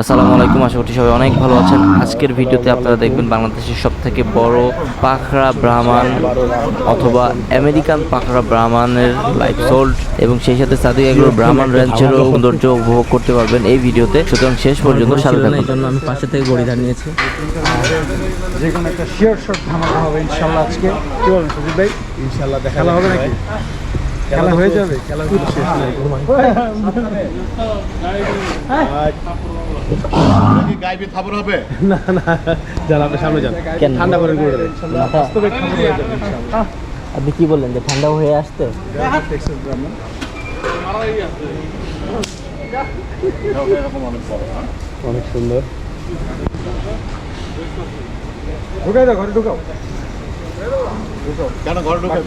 আসসালামু আলাইকুম আশা করছি সবাই অনেক ভালো আছেন। আজকের ভিডিওতে আপনারা দেখবেন বাংলাদেশের সব থেকে বড় পাখরা ব্রাহ্মণ অথবা আমেরিকান পাখরা ব্রাহ্মণের লাইফ সোল্ড এবং সেই সাথে সাদিক এগুলো ব্রাহ্মণ র্যাঞ্চেরও সৌন্দর্য উপভোগ করতে পারবেন এই ভিডিওতে। সুতরাং শেষ পর্যন্ত সাথে থাকুন। এই জন্য আমি পাশে থেকে গড়িদার নিয়েছি যে কোনো একটা শিওর শট ধামাকা হবে ইনশাল্লাহ আজকে। কি বলেন সুজিত ভাই? ইনশাল্লাহ দেখা হবে নাকি? খেলা হয়ে যাবে খেলা শেষ নাই গাইবে খবর হবে না না যান আপনি সামনে যান। ঠান্ডা করে করে বাস্তবে খবর হয়ে যাবে আপনি কি বললেন যে ঠান্ডা হয়ে আসতে? টেক্সাস অনেক হ্যাঁ? অনেক সুন্দর। ঢুকাই দাও ঘরে ঢুকাও। কেন ঘরে ঢুকে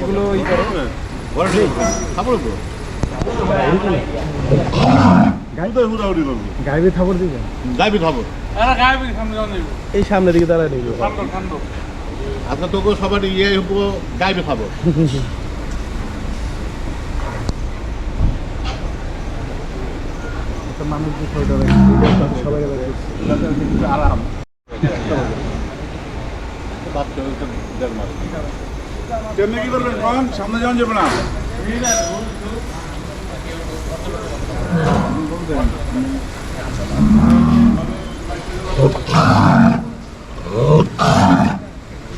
গাইবে খবর দিবেন গাইবি খবর এই সামনের দিকে দাঁড়ায় নিবে আজকে তোকে সবার ইয়ে হব গাইবে একটা মানুষ সবাই আরাম বাচ্চা দেড় মাস। কেমনি কি করবেন কন সামনে যাওয়া যাবে না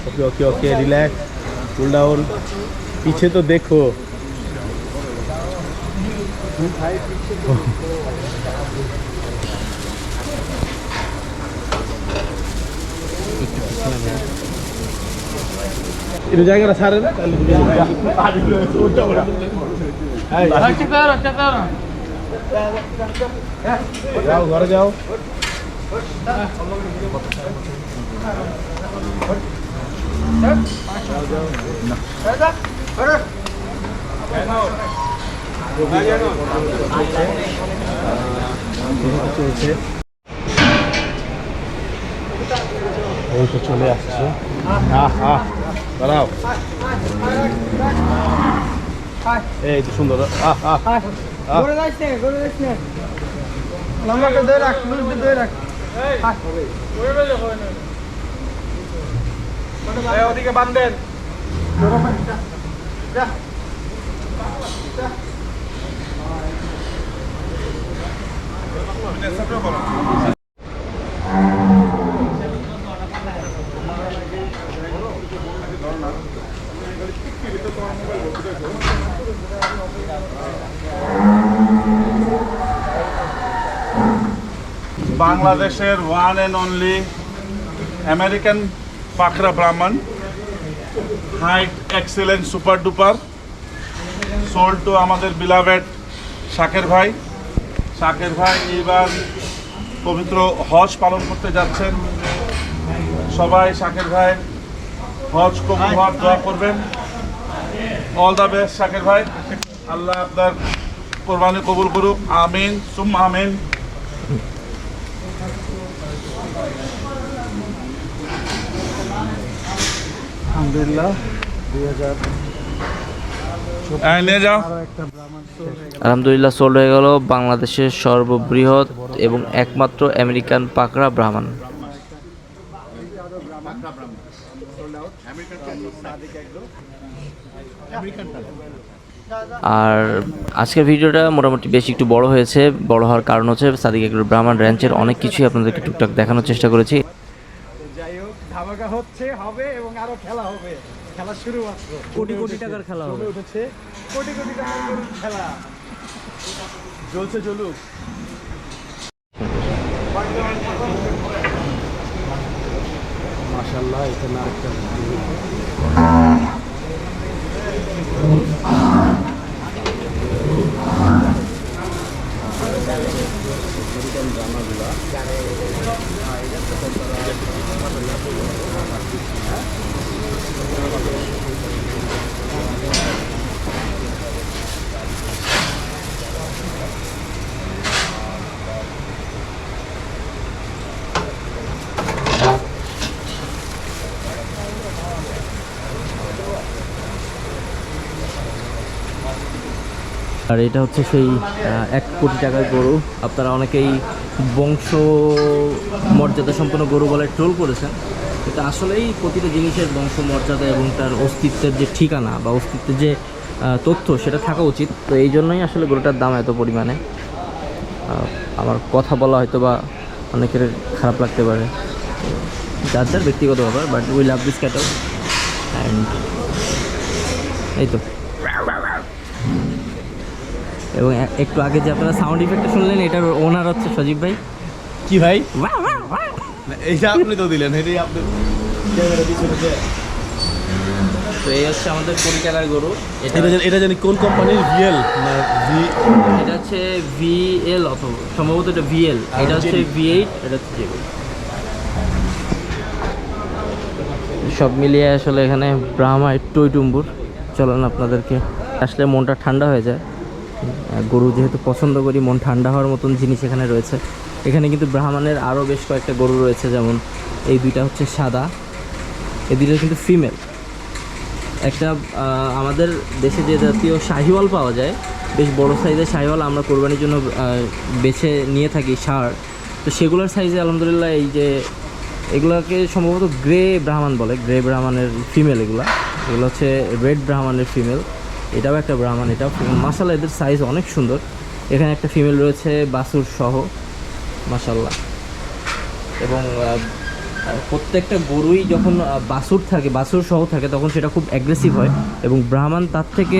okay okay okay relax cool down पीछे तो देखो একটু জায়গাটা ছাড়েন যাও ঘরে যাও। চলছে চলে আসছে। আহ আহ। দাঁড়াও। এই তো সুন্দর আহ আহ আহ। ওদিকে বান্ধেন বাংলাদেশের one and only American পাখরা Brahman height excellent super duper soul to আমাদের বিলাভেট শাকের ভাই। শাকের ভাই এইবার পবিত্র হজ পালন করতে যাচ্ছেন। সবাই শাকের ভাই, হজ কবুল হওয়ার দোয়া করবেন। অল দ্য বেস্ট শাকের ভাই। আল্লাহ আপনার কোরবানি কবুল করুক। আমিন সুম আমিন। আলহামদুলিল্লাহ। দুই হাজার সোল্ড হয়ে গেল বাংলাদেশের সর্ববৃহৎ এবং একমাত্র আমেরিকান পাকড়া ব্রাহ্মণ। আর আজকের ভিডিওটা মোটামুটি বেশ একটু বড় হয়েছে। বড় হওয়ার কারণ হচ্ছে সাদিক একটু ব্রাহ্মণ র্যাঞ্চের অনেক কিছুই আপনাদেরকে টুকটাক দেখানোর চেষ্টা করেছি। টাকা হচ্ছে হবে এবং আরও খেলা হবে। খেলা শুরু মাত্র। কোটি কোটি টাকার খেলা হবে। উঠেছে। কোটি কোটি টাকার খেলা। জ্বলছে জলুক মাশাল্লাহ এখানে আরেকটা Thank you. যেরকম জামাগুলো হ্যাঁ আর এটা হচ্ছে সেই এক কোটি টাকার গরু। আপনারা অনেকেই বংশ মর্যাদা সম্পন্ন গরু বলে ট্রোল করেছেন। এটা আসলেই প্রতিটা জিনিসের বংশ মর্যাদা এবং তার অস্তিত্বের যে ঠিকানা বা অস্তিত্বের যে তথ্য, সেটা থাকা উচিত। তো এই জন্যই আসলে গরুটার দাম এত পরিমাণে। আমার কথা বলা হয়তো বা অনেকের খারাপ লাগতে পারে। যার যার ব্যক্তিগত ব্যাপার but we love this cattle and এই তো। এবং একটু আগে যে আপনারা সাউন্ড ইফেক্টটা শুনলেন এটার ওনার হচ্ছে সজীব ভাই। কি ভাই? এইটা আপনি তো দিলেন এটাই আপনি তো এই হচ্ছে আমাদের গরু। এটা এটা জানি- কোন কোম্পানির ভিএল না ভি এটা হচ্ছে ভিএল অথবা সম্ভবত এটা ভিএল এটা হচ্ছে ভি এইট এটা হচ্ছে সব মিলিয়ে আসলে এখানে ব্রাহ্মা টই টুম্বুর। চলেন আপনাদেরকে। আসলে মনটা ঠান্ডা হয়ে যায়। গরু যেহেতু পছন্দ করি, মন ঠান্ডা হওয়ার মতন জিনিস এখানে রয়েছে। এখানে কিন্তু ব্রাহ্মণের আরও বেশ কয়েকটা গরু রয়েছে, যেমন এই দুইটা হচ্ছে সাদা, এই দুইটা কিন্তু ফিমেল। একটা আমাদের দেশে যে জাতীয় শাহিওয়াল পাওয়া যায়, বেশ বড় সাইজের শাহিওয়াল আমরা কোরবানির জন্য বেছে নিয়ে থাকি সার। তো সেগুলোর সাইজে আলহামদুলিল্লাহ এই যে, এগুলোকে সম্ভবত গ্রে ব্রাহ্মণ বলে, গ্রে ব্রাহ্মণের ফিমেল এগুলো। এগুলো হচ্ছে রেড ব্রাহ্মণের ফিমেল। এটাও একটা ব্রাহ্মণ এটাও মাসাল্লাহ এদের সাইজ অনেক সুন্দর। এখানে একটা ফিমেল রয়েছে, বাসুর সহ। মাসাল্লাহ এবং প্রত্যেকটা গরুই যখন বাছুর থাকে বাছুর সহ থাকে, তখন সেটা খুব অ্যাগ্রেসিভ হয়। এবং ব্রাহ্মণ তার থেকে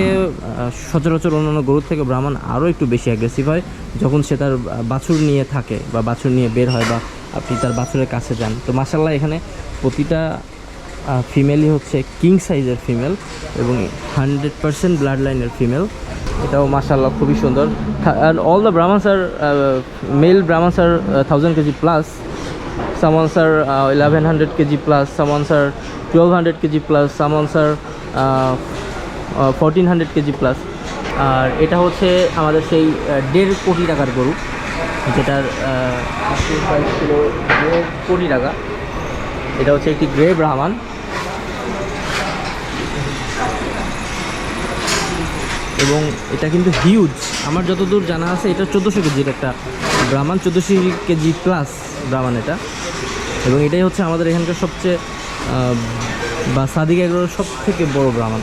সচরাচর অন্যান্য গরুর থেকে ব্রাহ্মণ আরও একটু বেশি অ্যাগ্রেসিভ হয়, যখন সে তার বাছুর নিয়ে থাকে বা বাছুর নিয়ে বের হয় বা আপনি তার বাছুরের কাছে যান। তো মাসাল্লাহ এখানে প্রতিটা ফিমেলই হচ্ছে কিং সাইজের ফিমেল এবং হান্ড্রেড পার্সেন্ট ব্লাড লাইনের ফিমেল এটাও মাসাল্লাহ খুবই সুন্দর। অল দ্য ব্রাহ্মণস আর male Brahmans R thousand K G plus uh, 1100 kg plus some ones are 1200 kg plus some ones are uh, uh, 1400 kg plus আর এটা হচ্ছে আমাদের সেই দেড় কোটি টাকার গরু যেটার প্রাইস ছিল দেড় কোটি টাকা। এটা হচ্ছে একটি গ্রে ব্রাহ্মণ এবং এটা কিন্তু হিউজ আমার যতদূর জানা আছে, এটা চোদ্দোশো কেজির একটা ব্রাহ্মণ, চোদ্দোশো কেজি প্লাস ব্রাহ্মণ এটা। এবং এটাই হচ্ছে আমাদের এখানকার সবচেয়ে বা সাদিক এগুলোর সব থেকে বড় ব্রাহ্মণ।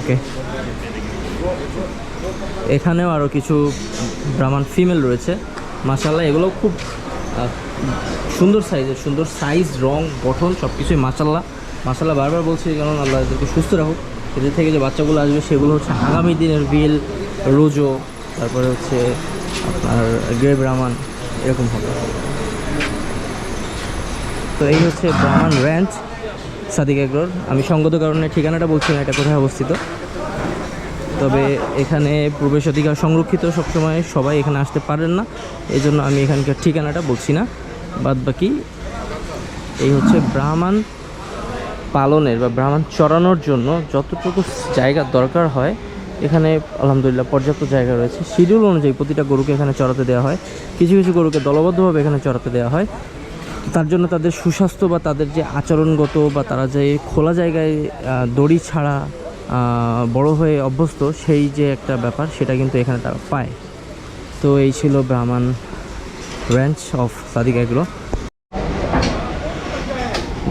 ওকে। এখানেও আরও কিছু ব্রাহ্মণ ফিমেল রয়েছে। মাসাল্লাহ এগুলো খুব সুন্দর সাইজের সুন্দর সাইজ রং গঠন সব কিছুই মাসাল্লাহ মাসাল্লাহ বারবার বলছি, কারণ আল্লাহ এদেরকে সুস্থ রাখুক। এদের থেকে যে বাচ্চাগুলো আসবে, সেগুলো হচ্ছে আগামী দিনের বিল, রোজো, তারপরে হচ্ছে আপনার গ্রে ব্রাহ্মণ এরকম হবে। তো এই হচ্ছে ব্রাহ্মণ র্যাঞ্চ সাদিক এগ্রোর। আমি সঙ্গত কারণে ঠিকানাটা বলছি না, এটা কোথায় অবস্থিত? তবে এখানে প্রবেশাধিকার সংরক্ষিত সবসময় সবাই এখানে আসতে পারেন না। এই জন্য আমি এখানকার ঠিকানাটা বলছি না। বাদ বাকি, এই হচ্ছে ব্রাহ্মণ পালনের বা ব্রাহ্মণ চড়ানোর জন্য যতটুকু জায়গা দরকার হয়, এখানে আলহামদুলিল্লাহ পর্যাপ্ত জায়গা রয়েছে। শিডিউল অনুযায়ী প্রতিটা গরুকে এখানে চড়াতে দেওয়া হয়। কিছু কিছু গরুকে দলবদ্ধভাবে এখানে চড়াতে দেওয়া হয়। তার জন্য তাদের সুস্বাস্থ্য বা তাদের যে আচরণগত বা তারা যে খোলা জায়গায় দড়ি ছাড়া বড় হয়ে অভ্যস্ত, সেই যে একটা ব্যাপার, সেটা কিন্তু এখানে তারা পায়। তো এই ছিল ব্রাহ্মণ র্যাঞ্চ অফ সাদিক এগুলো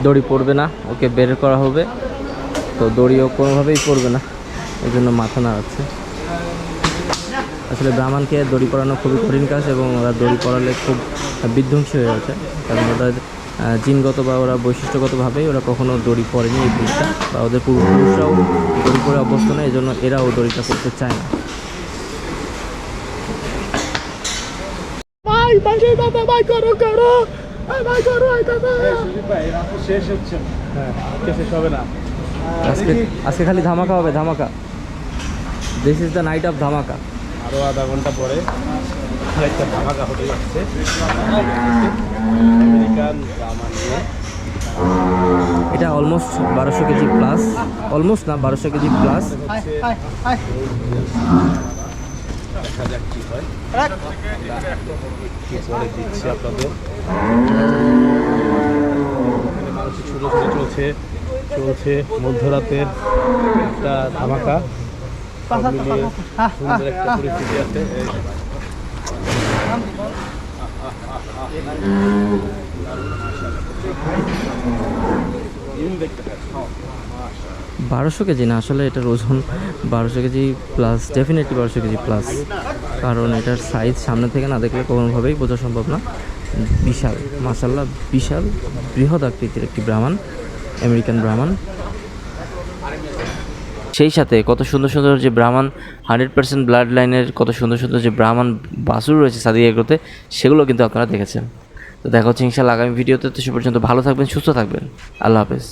দড়ি পড়বে না, ওকে বের করা হবে। তো দড়িও কোনোভাবেই পড়বে না এই জন্য মাথা নাড়াচ্ছে। আসলে ব্রাহ্মণকে দড়ি পরানো খুবই কঠিন কাজ এবং ওরা দড়ি পড়ালে খুব বিধ্বংসী হয়ে ওঠে কারণ ওদের জিনগত বা ওরা বৈশিষ্ট্যগতভাবেই ওরা কখনো দড়ি পরেনি এই ব্রিডটা বা ওদের পূর্বপুরুষরাও দড়ি পরে অভ্যস্ত না। এই জন্য এরাও দড়িটা করতে চায় হ্যাঁ। না? আজকে আজকে খালি ধামাকা হবে ধামাকা। This is the night of ধামাকা। আরও আধা ঘণ্টা পরে। আরেকটা ধামাকা হতে যাচ্ছে আমেরিকান ব্রাহ্মণ নিয়ে। এটা অলমোস্ট বারোশো কেজি প্লাস অলমোস্ট না বারোশো কেজি প্লাস দেখা যাক কি হয়। পরে দিচ্ছি আপনাদের। মানুষ ছোটো ছোটো চলছে চলছে মধ্যরাতের একটা ধামাকা। সব সুন্দর একটা পরিস্থিতি আছে। বারোশো কেজি না, আসলে এটার ওজন বারোশো কেজি প্লাস ডেফিনেটলি বারোশো কেজি প্লাস কারণ এটার সাইজ সামনে থেকে না দেখলে কোনোভাবেই বোঝা সম্ভব না। বিশাল মাসাল্লাহ বিশাল বৃহৎ আকৃতির একটি ব্রাহ্মণ আমেরিকান ব্রাহ্মণ সেই সাথে কত সুন্দর সুন্দর যে ব্রাহ্মণ, হান্ড্রেড পার্সেন্ট ব্লাড লাইনের কত সুন্দর সুন্দর যে ব্রাহ্মণ বাসুর রয়েছে সাদিক এগ্রোতে, সেগুলো কিন্তু আপনারা দেখেছেন। তো দেখা হচ্ছে ইনশাল্লাহ আগামী ভিডিওতে। তো সে পর্যন্ত ভালো থাকবেন, সুস্থ থাকবেন। আল্লাহ হাফেজ।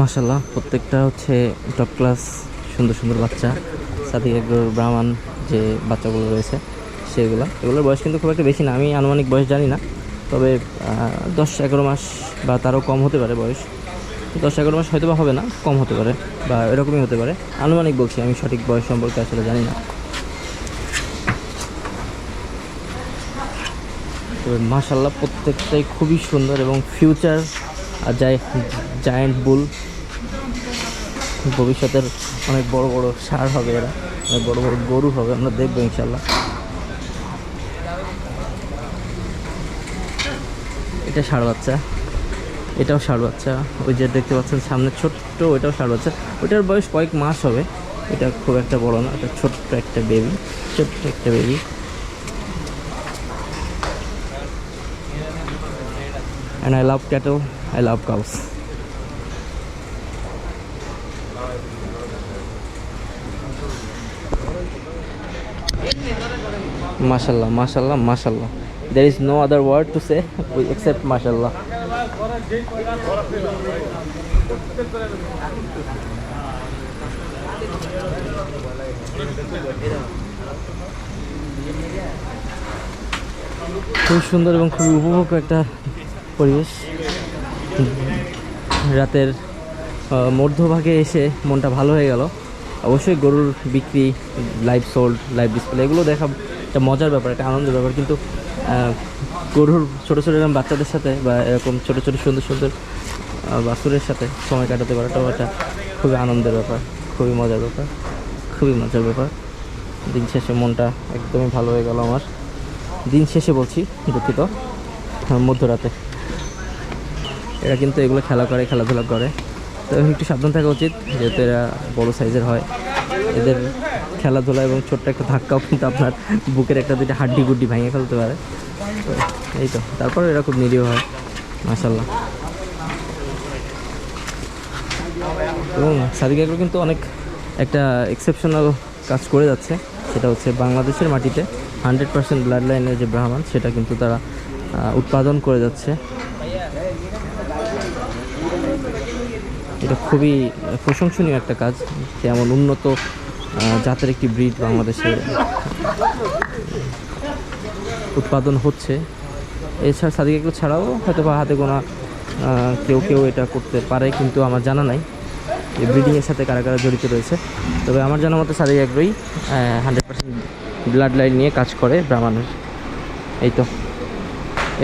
মাসাল্লাহ প্রত্যেকটা হচ্ছে টপ ক্লাস সুন্দর সুন্দর বাচ্চা। সাথে ব্রাহ্মণ যে বাচ্চাগুলো রয়েছে, সেগুলো। এগুলোর বয়স কিন্তু খুব একটা বেশি না, আমি আনুমানিক বয়স জানি না। তবে দশ এগারো মাস বা তারও কম হতে পারে বয়স। দশ এগারো মাস হয়তো বা হবে না, কম হতে পারে বা এরকমই হতে পারে। আনুমানিক বলছি আমি সঠিক বয়স সম্পর্কে আসলে জানি না। তবে মাশাল্লাহ প্রত্যেকটাই খুবই সুন্দর এবং ফিউচার আর জায়ান্ট বুল ভবিষ্যতের অনেক বড় বড় সার হবে এরা, অনেক বড় বড় গরু হবে, আমরা দেখব ইনশাল্লাহ এটা সার বাচ্চা। এটাও ষাট বাচ্চা, ওই যে দেখতে পাচ্ছেন সামনে ছোট্ট ওইটাও ষাট বাচ্চা। ওইটার বয়স কয়েক মাস হবে। এটা খুব একটা বড় না, এটা ছোট্ট একটা বেবি ছোট্ট একটা baby and I love cattle I love cows মাশাল্লাহ মাশাল্লাহ মাশাল্লাহ। There is no other word to say we except মাশাল্লাহ। খুব সুন্দর এবং খুবই উপভোগ্য একটা পরিবেশ। রাতের মধ্যভাগে এসে মনটা ভালো হয়ে গেল। অবশ্যই গরুর বিক্রি লাইভ সোল্ড লাইভ ডিসপ্লে এগুলো দেখা একটা মজার ব্যাপার, একটা আনন্দের ব্যাপার। কিন্তু গরুর ছোটো ছোটো এরকম বাচ্চাদের সাথে বা এরকম ছোটো ছোটো সুন্দর সুন্দর আহ, বাছুরের সাথে সময় কাটাতে পারাটাও একটা খুবই আনন্দের ব্যাপার খুবই মজার ব্যাপার খুবই মজার ব্যাপার। দিন শেষে মনটা একদমই ভালো হয়ে গেল আমার। দিন শেষে বলছি দুঃখিত মধ্যরাতে। এরা কিন্তু এগুলো খেলা করে খেলাধুলা করে। তো একটু সাবধান থাকা উচিত যেহেতু এরা বড়ো সাইজের হয়। এদের খেলাধুলা এবং ছোট্ট একটা ধাক্কাও কিন্তু আপনার বুকের একটা দুইটা হাড্ডি গুড্ডি ভেঙে ফেলতে পারে। তো এই তো, তারপর এরা খুব নিরীহ হয় মাসাল্লাহ এবং সাদিক এগুলো কিন্তু অনেক একটা এক্সেপশনাল কাজ করে যাচ্ছে, সেটা হচ্ছে বাংলাদেশের মাটিতে হান্ড্রেড পার্সেন্ট ব্লাড লাইনের যে ব্রাহ্মণ, সেটা কিন্তু তারা উৎপাদন করে যাচ্ছে। এটা খুবই প্রশংসনীয় একটা কাজ, যে এমন উন্নত জাতের একটি ব্রিড বাংলাদেশে উৎপাদন হচ্ছে। এছাড়া সাদিক এগুলো ছাড়াও হয়তো বা হাতে গোনা কেউ কেউ এটা করতে পারে, কিন্তু আমার জানা নাই। এই ব্রিডিংয়ের সাথে কারা কারা জড়িত রয়েছে। তবে আমার জানা মতো সাদিক এগ্রোই হান্ড্রেড পার্সেন্ট ব্লাড লাইন নিয়ে কাজ করে ব্রাহ্মণের। এই তো,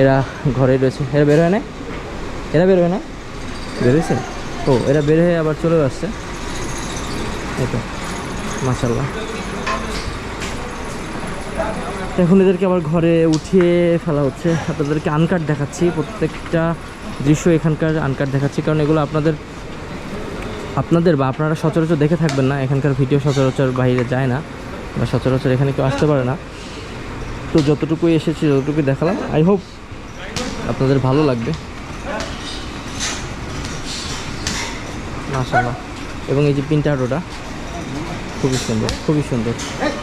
এরা ঘরে রয়েছে। এরা বের হয় না এরা বের হয় না বের ও, এরা বের হয়ে আবার চলে আসছে। এই তো। মাসাল্লাহ এখন এদেরকে আবার ঘরে উঠিয়ে ফেলা হচ্ছে। আপনাদেরকে আনকাট দেখাচ্ছি। প্রত্যেকটা দৃশ্য এখানকার আনকাট দেখাচ্ছি। কারণ এগুলো আপনাদের আপনাদের বা আপনারা সচরাচর দেখে থাকবেন না। এখানকার ভিডিও সচরাচর বাইরে যায় না বা সচরাচর এখানে কেউ আসতে পারে না। তো যতটুকুই এসেছি, যতটুকুই দেখালাম আই হোপ আপনাদের ভালো লাগবে। মাশাল্লাহ এবং এই যে পিন্টারোটা খুবই সুন্দর খুবই সুন্দর।